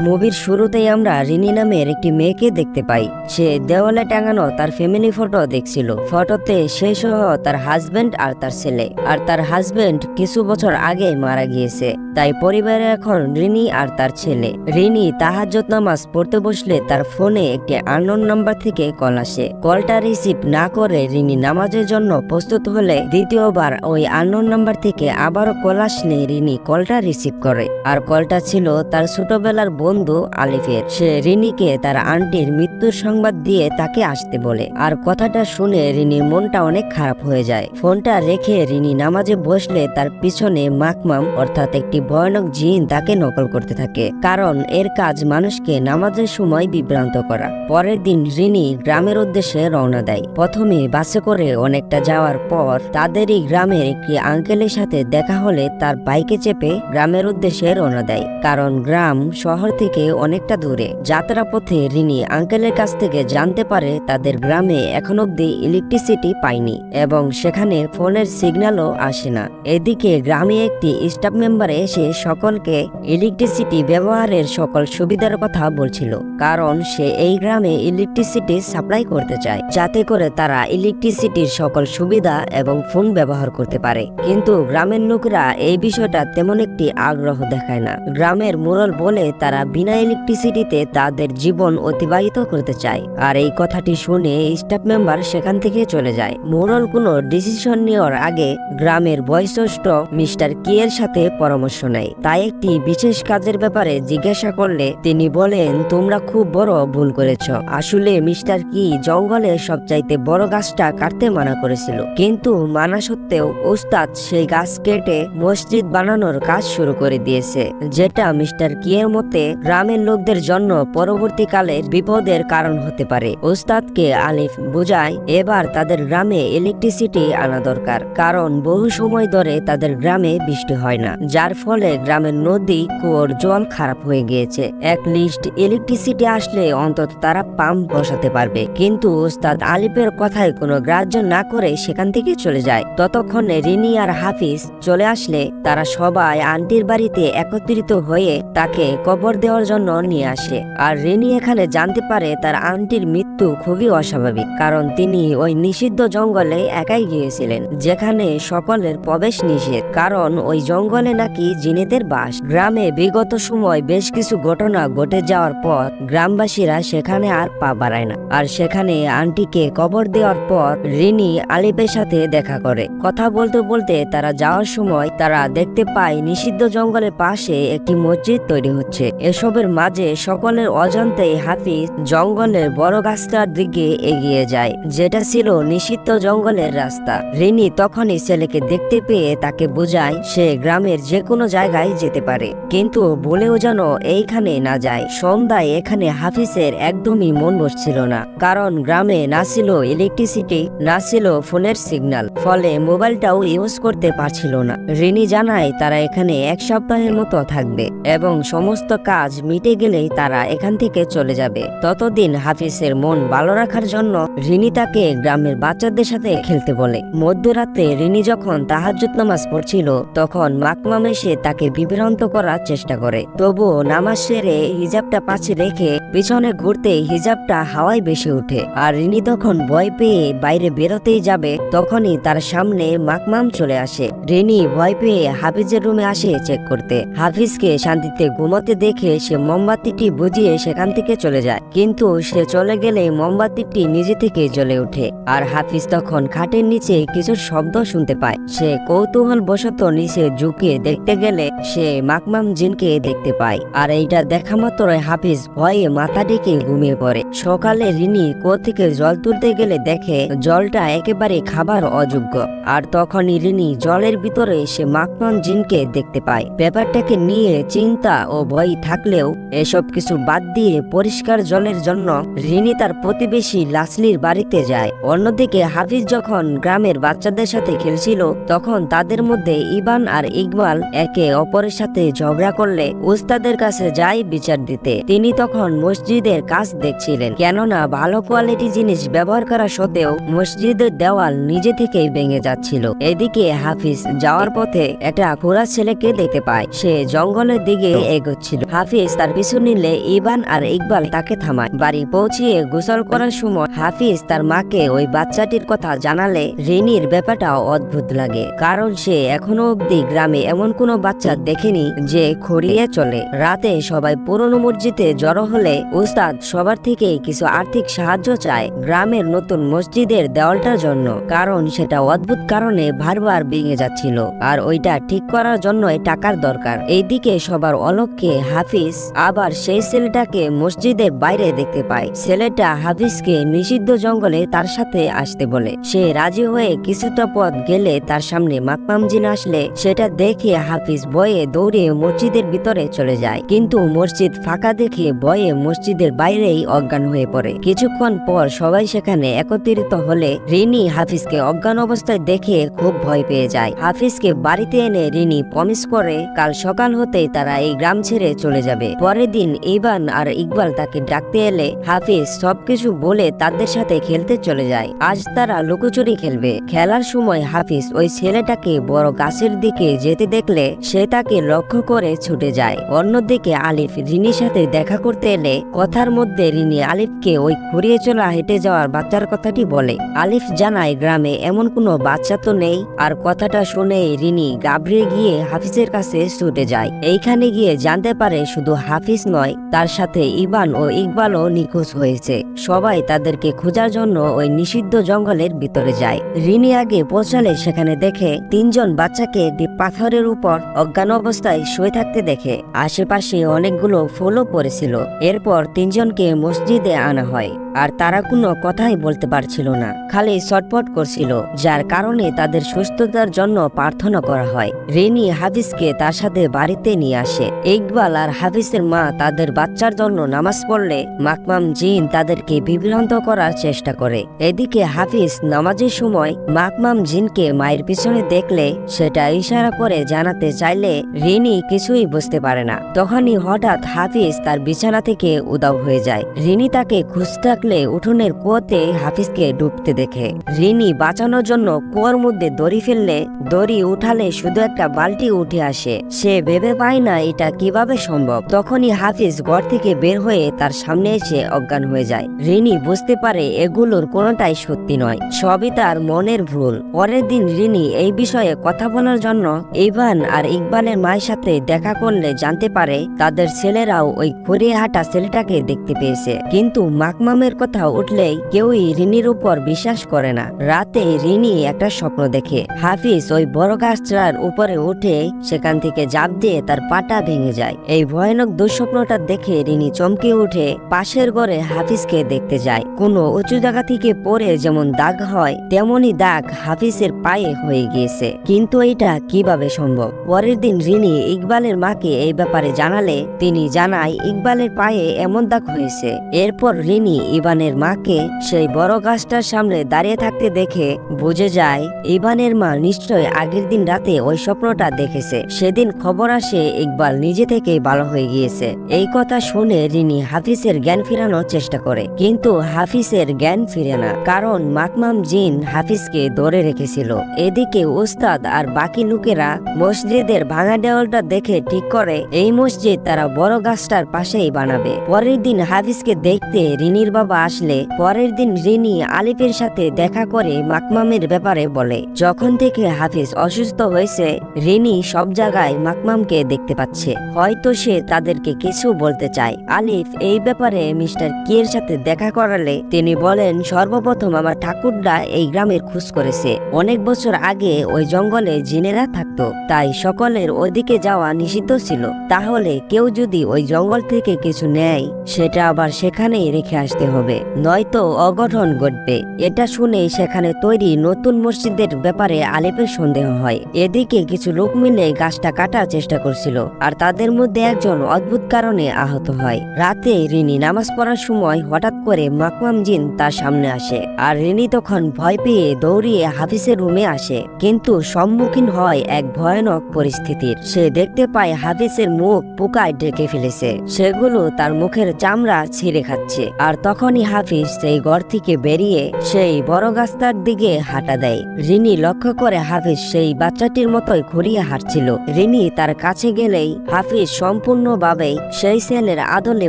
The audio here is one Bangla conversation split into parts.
মুভির শুরুতেই আমরা রিনি নামের একটি মেয়েকে দেখতে পাই। সে দেওয়ালে টাঙানো তার ফ্যামিলি ফটো দেখছিল। ফটোতে সে সহ তার হাজবেন্ড আর তার ছেলে। আর তার হাজবেন্ড কিছু বছর আগে মারা গিয়েছে। তাই পরিবারে এখন রিনি আর তার ছেলে। রিনি তাহাজ্জত নামাজ পড়তে বসলে তার ফোনে একটি আননোন নাম্বার থেকে কল আসে। কলটা রিসিভ না করে রিনি নামাজের জন্য প্রস্তুত হলে দ্বিতীয়বার ওই আননোন নাম্বার থেকে আবারও কল আসলে রিনি কলটা রিসিভ করে। আর কলটা ছিল তার ছোটবেলার বন্ধু আলিফের। সে রিনিকে তার আন্টির মৃত্যুর সংবাদ দিয়ে তাকে আসতে বলে। আর কথাটা শুনে রিনির মনটা অনেক খারাপ হয়ে যায়। ফোনটা রেখে রিনি নামাজে বসলে তার পিছনে মাকমাম, অর্থাৎ একটি ভয়ানক জিন তাকে নকল করতে থাকে। কারণ এর কাজ মানুষকে নামাজের সময় বিভ্রান্ত করা। পরের দিন রিনি গ্রামের উদ্দেশ্যে রওনা দেয়। প্রথমে বাসে করে অনেকটা যাওয়ার পর তাদেরই গ্রামের একটি আঙ্কেলের সাথে দেখা হলে তার বাইকে চেপে গ্রামের উদ্দেশ্যে রওনা দেয়। কারণ গ্রাম শহর থেকে অনেকটা দূরে। যাত্রা পথে রিনি আঙ্কেলের কাছ থেকে জানতে পারে তাদের গ্রামে এখন অব্দি ইলেকট্রিসিটি পায়নি এবং সেখানে ফোনের সিগন্যালও আসে না। এদিকে গ্রামে একটি স্টাফ মেম্বার এসে সকলকে ইলেকট্রিসিটি ব্যবহারের সকল সুবিধার কথা বলছিল, কারণ সে এই গ্রামে ইলেকট্রিসিটি সাপ্লাই করতে চায়, যাতে করে তারা ইলেকট্রিসিটির সকল সুবিধা এবং ফোন ব্যবহার করতে পারে। কিন্তু গ্রামের লোকেরা এই বিষয়টা তেমন একটি আগ্রহ দেখায় না। গ্রামের মোড়ল বলে তারা বিনা ইলেকট্রিসিটিতে তাদের জীবন অতিবাহিত করতে চায়। আর এই কথাটি শুনে স্টাফ মেম্বার সেখান থেকে চলে যায়। মোড়ল কোনো ডিসিশন নেওয়ার আগে গ্রামের বয়সষ্ঠ মিস্টার কি এর সাথে পরামর্শ নেয়। তাই একটি বিশেষ কাজের ব্যাপারে জিজ্ঞাসা করলে তিনি বলেন, তোমরা খুব বড় ভুল করেছ। আসলে মিস্টার কি জঙ্গলে সবচাইতে বড় গাছটা কাটতে মানা করেছিল। কিন্তু মানা সত্ত্বেও ওস্তাদ সেই গাছ কেটে মসজিদ বানানোর কাজ শুরু করে দিয়েছে, যেটা মিস্টার কি এর মতে গ্রামের লোকদের জন্য পরবর্তীকালে বিপদের কারণ হতে পারে। ওস্তাদকে আলিফ বোঝায়, এবার তাদের গ্রামে ইলেকট্রিসিটি আনা দরকার, কারণ বহু সময় ধরে তাদের গ্রামে বৃষ্টি হয় না, যার ফলে গ্রামের নদী, কুয়োর জল খারাপ হয়ে গিয়েছে। এক লিস্ট ইলেকট্রিসিটি আসলে অন্তত তারা পাম্প বসাতে পারবে, কিন্তু ওস্তাদ আলিফের কথায় কোনো গ্রাহ্য না করে সেখান থেকে চলে যায়। ততক্ষণে রিনি আর হাফিজ চলে আসলে তারা সবাই আন্টির বাড়িতে একত্রিত হয়ে তাকে কবর দেওয়ার জন্য নিয়ে আসে। আর রিনি এখানে জানতে পারে তার আন্টির মৃত্যু খুবই অস্বাভাবিক, কারণ তিনি ওই নিষিদ্ধ জঙ্গলে একাই গিয়েছিলেন, যেখানে সকলের প্রবেশ নিষেধ, কারণ ওই জঙ্গলে নাকি জিনেদের বাস। গ্রামে বিগত সময় বেশ কিছু ঘটনা ঘটে যাওয়ার পর গ্রামবাসীরা সেখানে আর পা বাড়ায় না। আর সেখানে আন্টিকে কবর দেওয়ার পর রিনি আলিফের সাথে দেখা করে। কথা বলতে বলতে তারা যাওয়ার সময় তারা দেখতে পায় নিষিদ্ধ জঙ্গলের পাশে একটি মসজিদ তৈরি হচ্ছে। এসবের মাঝে সকলের অজান্তেই হাফিজ জঙ্গলের বড় গাছটার দিকে এগিয়ে যায়, যেটা ছিল নিষিদ্ধ জঙ্গলের রাস্তা। রিনি তখনই ছেলেকে দেখতে পেয়ে তাকে বোঝায় সে গ্রামের যে কোনো জায়গায় যেতে পারে, কিন্তু বলেও যেন এইখানে না যায়। সন্ধ্যায় এখানে হাফিজের একদমই মন বসছিল না, কারণ গ্রামে না ছিল ইলেকট্রিসিটি না ছিল ফোনের সিগন্যাল ফলে মোবাইলটাও ইউজ করতে পারছিল না। রিনি জানায় তারা এখানে এক সপ্তাহের মতো থাকবে, এবং সমস্ত কাজ মিটে গেলেই তারা এখান থেকে চলে যাবে। ততদিন হাফিজের মন ভালো রাখার জন্য রিনি তাকে গ্রামের বাচ্চাদের সাথে খেলতে বলে। মধ্যরাতে রিনি যখন তাহাজ্জুদ নামাজ পড়ছিল, তখন মাকমাম এসে তাকে বিভ্রান্ত করার চেষ্টা করে। তবুও নামাজ সেরে হিজাবটা পাশে রেখে পিছনে ঘুরতে হিজাবটা হাওয়ায় বেশি উঠে আর রিনি তখন ভয় পেয়ে বাইরে বেরোতেই যাবে, তখনই তার সামনে মাকমাম চলে আসে। রিনি ভয় পেয়ে হাফিজের রুমে আসে চেক করতে। হাফিজকে শান্তিতে ঘুমোতে দেখে সে মোমবাতিটি বুঝিয়ে সেখান থেকে চলে যায়। কিন্তু সে চলে গেলে মোমবাতিটি নিজে থেকে জ্বলে ওঠে আর হাফিজ তখন খাটের নিচে কিছু শব্দ শুনতে পায়। সে কৌতূহল বশত নিচে ঝুঁকে দেখতে গেলে সে মাকমাম জিনকে দেখতে পায়। আর এইটা দেখা মাত্রই হাফিজ ভয়ে মাথা ডেকে ঘুমিয়ে পড়ে। সকালে রিনি কো থেকে জল তুলতে গেলে দেখে জলটা একেবারে খাবার অযোগ্য। আর তখনই রিনি জলের ভিতরে সে মাকমান জিনকে দেখতে পায়। ব্যাপারটাকে নিয়ে চিন্তা ও ভয় থাকলেও এসব কিছু বাদ দিয়ে পরিষ্কার জলের জন্য রিনি তার প্রতিবেশী লাসলির বাড়িতে যায়। অন্যদিকে হাফিজ যখন গ্রামের বাচ্চাদের সাথে খেলছিল, তখন তাদের মধ্যে ইবান আর ইকবাল একে অপরের সাথে ঝগড়া করলে উস্তাদের কাছে যায় বিচার দিতে। তিনি তখন মসজিদের কাজ দেখছিলেন, কেননা ভালো কোয়ালিটি জিনিস ব্যবহার করা সত্ত্বেও মসজিদের দেওয়াল নিজে থেকেই ভেঙে যাচ্ছিল। এদিকে হাফিজ যাওয়ার পথে একটা খোরা ছেলেকে দেখতে পায়। সে জঙ্গলের দিকে এগোচ্ছিল। হাফিজ হাফিজ তার পিছু নিলে ইবান আর ইকবাল তাকে থামায়। বাড়ি পৌঁছিয়ে গোসল করার সময় হাফিজ তার মাকে ওই বাচ্চাটির কথা জানালে রিনির ব্যাপারটা অদ্ভুত লাগে। কারণ সে এখনও অব্দি গ্রামে এমন কোনো বাচ্চা দেখেনি যে খড়িয়ে চলে। রাতে সবাই পুরনো মসজিদে জড়ো হলে উস্তাদ সবার থেকে কিছু আর্থিক সাহায্য চায় গ্রামের নতুন মসজিদের দেওয়ালটার জন্য। কারণ সেটা অদ্ভুত কারণে বারবার ভেঙে যাচ্ছিল। আর ওইটা ঠিক করার জন্য টাকার দরকার। এইদিকে সবার অলক্ষ্যে হাফিজ আবার সেই ছেলেটাকে মসজিদের বাইরে দেখতে পায়। ছেলেটা হাফিজকে নিষিদ্ধ জঙ্গলে তার সাথে আসতে বলে। সে রাজি হয়ে কিছুটা পথ গেলে তার সামনে মাকমামজিন আসলে। সেটা দেখে হাফিজ বয়ে দৌড়ে মসজিদের ভিতরে চলে যায়। কিন্তু মসজিদ ফাঁকা দেখে বয়ে মসজিদের বাইরেই অজ্ঞান হয়ে পড়ে। কিছুক্ষণ পর সবাই সেখানে একত্রিত হলে রিনি হাফিজকে অজ্ঞান অবস্থায় দেখে খুব ভয় পেয়ে যায়। হাফিজকে বাড়িতে এনে রিনি প্রমিস করে, কাল সকাল হতেই তারা এই গ্রাম ছেড়ে চলে যাবে। পরের দিন ইবান আর ইকবাল তাকে ডাকতে এলে হাফিজ সবকিছু বলে তাদের সাথে খেলতে চলে যায়। আজ তারা লুকোচুরি খেলবে। খেলার সময় হাফিজ ওই ছেলেটাকে বড় গাছের দিকে যেতে দেখলে সে তাকে লক্ষ্য করে ছুটে যায়। অন্যদিকে আলিফ রিনির সাথে দেখা করতে এলে কথার মধ্যে রিনি আলিফকে ওই ঘুরিয়ে চলা হেঁটে যাওয়ার বাচ্চার কথাটি বলে। আলিফ জানায়, গ্রামে এমন কোনো বাচ্চা তো নেই। আর কথাটা শুনে রিনি গাভড়ে গিয়ে হাফিজের কাছে ছুটে যায়। এইখানে গিয়ে জানতে পারে শুধু হাফিজ নয়, তার সাথে ইবান ও ইকবালও নিখোঁজ হয়েছে। সবাই তাদেরকে খোঁজার জন্য ওই নিষিদ্ধ জঙ্গলের ভিতরে যায়। রিনি আগে পৌঁছালে সেখানে দেখে তিনজন বাচ্চাকে একটি পাথরের উপর অজ্ঞান অবস্থায় শুয়ে থাকতে দেখে। আশেপাশে অনেকগুলো ফুলও পড়েছিল। এরপর তিনজনকে মসজিদে আনা হয়। আর তারা কোনো কথাই বলতে পারছিল না। খালি ছটপট করছিল, যার কারণে তাদের সুস্থতার জন্য প্রার্থনা করা হয়। রিনি হাফিজকে তার সাথে বাড়িতে নিয়ে আসে। ইকবাল আর হাফিজের মা তাদের বাচ্চার জন্য নামাজ পড়লে মাকমাম জিন তাদেরকে বিভ্রান্ত করার চেষ্টা করে। এদিকে হাফিজ নামাজের সময় মাকমাম জিনকে মায়ের পিছনে দেখলে সেটা ইশারা করে জানাতে চাইলে রিনি কিছুই বুঝতে পারে না। তখনই হঠাৎ হাফিজ তার বিছানা থেকে উদাও হয়ে যায়। রিনি তাকে খুঁজতে থাকলে উঠোনের কুয়োতে হাফিজকে ডুবতে দেখে। রিনি বাঁচানোর জন্য কুয়োর মধ্যে দড়ি ফেললে, দড়ি উঠালে শুধু একটা বালতি উঠে আসে। সে ভেবে পায় না এটা কীভাবে সম্ভব। তখনই হাফিজ ঘর থেকে বের হয়ে তার সামনে এসে অজ্ঞান হয়ে যায়। রিনি বুঝতে পারে এগুলোর কোনোটাই সত্যি নয়। সবই তার মনের ভুল। পরের দিন রিনি এই বিষয়ে কথা বলার জন্য ইভান আর ইকবালের মায়ের সাথে দেখা করলে জানতে পারে তাদের ছেলেরাও ওই ঘুরিয়ে হাঁটা ছেলেটাকে দেখতে পেয়েছে। কিন্তু মাকমামের কথা উঠলেই কেউই রিনির উপর বিশ্বাস করে না। রাতে রিনি একটা স্বপ্ন দেখে। হাফিজ ওই বড় গাছটার উপরে উঠে সেখান থেকে জাপ দিয়ে তার পাটা ভেঙে যায়। এই ভয়ানক দুঃস্বপ্নটা দেখে রিনি চমকে উঠে পাশের ঘরে হাফিজকে দেখতে যায়। কোনো উঁচু জায়গা থেকে পরে যেমন দাগ হয় তেমনই দাগ হাফিজের পায়ে হয়ে গিয়েছে। কিন্তু এটা কীভাবে সম্ভব? পরের দিন রিনি ইকবালের মাকে এই ব্যাপারে জানালে, তিনি জানায় ইকবালের পায়ে এমন দাগ হয়েছে। এরপর রিনি ইবানের মাকে সেই বড় গাছটার সামনে দাঁড়িয়ে থাকতে দেখে বুঝে যায় ইবানের মা নিশ্চয় আগের দিন রাতে ওই স্বপ্নটা দেখেছে। সেদিন খবর আসে ইকবাল নিজে থেকেই ভালো হয়ে গিয়েছে। এই কথা শুনে রিনি হাফিজের জ্ঞান ফিরানোর চেষ্টা করে, কিন্তু হাফিজের জ্ঞান ফিরে না, কারণ মাকমাম জিন হাফিজকে ধরে রেখেছিল। এদিকে উস্তাদ আর বাকি লোকেরা মসজিদের ভাঙা দেওয়ালটা দেখে ঠিক করে, এই মসজিদ তারা বড় গাছটার পাশেই বানাবে। পরের দিন হাফিজকে দেখতে রিনির বাবা আসলে, পরের দিন রিনি আলিফের সাথে দেখা করে মাকমামের ব্যাপারে বলে। যখন থেকে হাফিজ অসুস্থ হয়েছে, রিনি সব জায়গায় মাকমামকে দেখতে পাচ্ছে। হয়তো সে তাদেরকে কিছু বলতে চায়। আলিফ এই ব্যাপারে মিস্টার কিয়ের সাথে দেখা করালে তিনি বলেন, সর্বপ্রথম আমার ঠাকুরদা এই গ্রামের খোঁজ করেছে। অনেক বছর আগে ওই জঙ্গলে জিনেরা থাকতো, তাই সকলের ওদিকে যাওয়া নিষিদ্ধ ছিল। তাহলে কেউ যদি ওই জঙ্গল থেকে কিছু নেয়, সেটা আবার সেখানেই রেখে আসতে হবে। নয়তো অঘটন ঘটবে। এটা শুনে সেখানে তৈরি নতুন মসজিদের ব্যাপারে আলিফের সন্দেহ হয়। এদিকে কিছু লোক মিলে গাছটা কাটার চেষ্টা করছিল, আর তাদের মধ্যে একজন অদ্ভুত কারণে আহত হয়। রাতে রিনি নামাজ পড়ার সময় হঠাৎ করে মাকমাম জিন তার সামনে আসে আর রিনি তখন ভয় পেয়ে দৌড়িয়ে হাফিজের রুমে আসে। কিন্তু সম্মুখীন হয় এক ভয়ানক পরিস্থিতির। সে দেখতে পায় হাফিজের মুখ পোকায় ঢেকে ফেলেছে। সেগুলো তার মুখের চামড়া ছিঁড়ে খাচ্ছে। আর তখনই হাফিজ সেই ঘর থেকে বেরিয়ে সেই বড় গাছটার দিকে হাঁটা দেয়। রিনি লক্ষ্য করে হাফিজ সেই বাচ্চাটির মতোই ঘুরিয়ে হাঁটছিল। রিনি তার কাছে গেলেই হাফিজ সম্পূর্ণ সম্পূর্ণভাবেই সেই ছেলের আদলে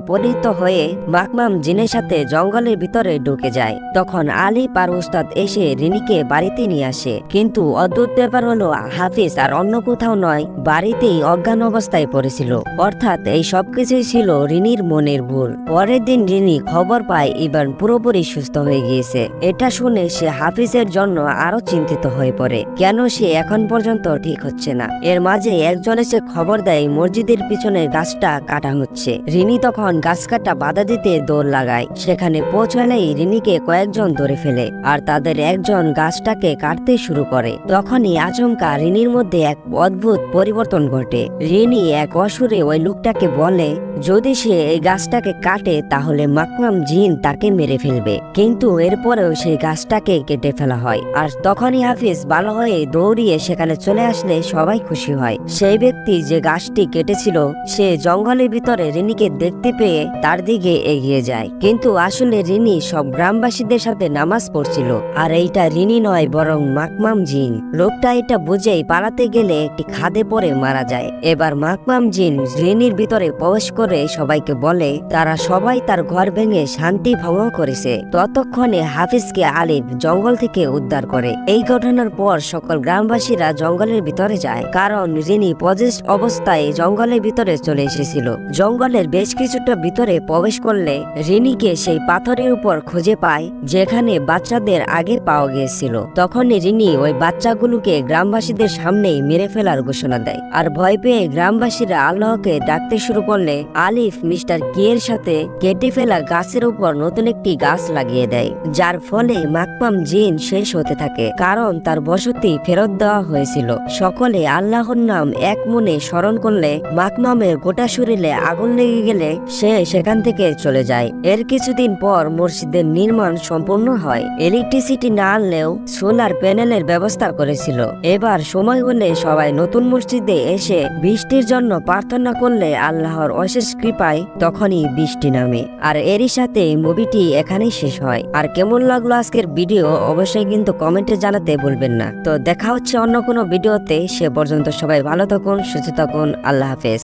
পরিণত হয়ে মাকমাম জিনের সাথে জঙ্গলের ভিতরে ঢুকে যায়। তখন আলিফ আর উস্তাদ এসে রিনিকে বাড়িতে নিয়ে আসে। কিন্তু অদ্ভুত ব্যাপার হলো, হাফিজ আর অন্য কোথাও নয়, বাড়িতেই অজ্ঞান অবস্থায় পড়েছিল। অর্থাৎ এই সবকিছুই ছিল রিনির মনের ভুল। পরের দিন রিনি খবর পায় ইবান পুরোপুরি সুস্থ হয়ে গিয়েছে। এটা শুনে সে হাফিজের জন্য আরও চিন্তিত হয়ে পড়ে। কেন সে এখন পর্যন্ত ঠিক হচ্ছে না? এর মাঝে একজন এসে খবর দেয়, মসজিদের পিছনে গাছটা কাটা হচ্ছে। রিনি তখন গাছ কাটা বাধা দিতে দৌড় লাগায়। সেখানে পৌঁছালেই রিনিকে কয়েকজন ধরে ফেলে আর তাদের একজন গাছটাকে কাটতে শুরু করে। তখনই আচমকা রিনির মধ্যে এক অদ্ভুত পরিবর্তন ঘটে। রিনি এক অসুরে ওই লোকটাকে বলে, যদি সে এই গাছটাকে কাটে, তাহলে মাকমাম জিন তাকে মেরে ফেলবে। কিন্তু এরপরেও সেই গাছটাকে কেটে ফেলা হয়। আর তখনই হাফিজ ভালো হয়ে দৌড়িয়ে সেখানে চলে আসলে সবাই খুশি হয়। সেই ব্যক্তি যে গাছটি কেটেছিল, সে জঙ্গলের ভিতরে রিনিকে দেখতে পেয়ে তার দিকে এগিয়ে যায়। কিন্তু আসলে রিনি সব গ্রামবাসীদের সাথে নামাজ পড়ছিল। আর এইটা রিনি নয়, বরং মাকমাম জিন লোকটা এটা বুঝেই পালাতে গেলে একটি খাদে পড়ে মারা যায়। এবার মাকমাম জিন রিনির ভিতরে প্রবেশ করে সবাইকে বলে, তারা সবাই তার ঘর ভেঙে শান্তি ভঙ্গ করেছে। ততক্ষণে হাফিজকে আলিফ জঙ্গল থেকে উদ্ধার করে। এই ঘটনার পর সকল গ্রামবাসীরা জঙ্গলের ভিতরে যায়। কারণ রিনি পজেস অবস্থায় জঙ্গলের ভিতরে চলে এসেছিল। জঙ্গলের বেশ কিছুটা ভিতরে প্রবেশ করলে রিনিকে সেই পাথরের উপর খুঁজে পায়, যেখানে বাচ্চাদের আগে পাওয়া গিয়েছিল। তখনই রিনি ওই বাচ্চাগুলোকে গ্রামবাসীদের সামনেই মেরে ফেলার ঘোষণা দেয়। আর ভয় পেয়ে গ্রামবাসীরা আল্লাহকে ডাকতে শুরু করলে আলিফ মিস্টার কিয়ের সাথে কেটে ফেলা গাছের উপর নতুন একটি গাছ লাগিয়ে দেয়, যার ফলে মাকপাম জিন শেষ হতে থাকে, কারণ তার বসতি ফেরত দেওয়া হয়েছিল। সকলে আল্লাহর নাম এক মনে স্মরণ করলে মাকমামের গোটা শরীরে আগুন লেগে গেলে সে সেখান থেকে চলে যায়। এর কিছুদিন পর মসজিদের নির্মাণ সম্পূর্ণ হয়। ইলেকট্রিসিটি না আনলেও সোলার প্যানেলের ব্যবস্থা করেছিল। এবার সময় হলে সবাই নতুন মসজিদে এসে বৃষ্টির জন্য প্রার্থনা করলে আল্লাহর অশেষ কৃপায় তখনই বৃষ্টি নামে। আর এরই সাথে মুভিটি এখানেই শেষ হয়। আর কেমন লাগল আজকের ভিডিও অবশ্যই কিন্তু কমেন্টে জানাতে ভুলবেন না। তো দেখা হচ্ছে অন্য কোনো ভিডিওতে। সে পর্যন্ত সবাই ভালো থাকুন, সুস্থ থাকুন। আল্লাহ হাফেজ।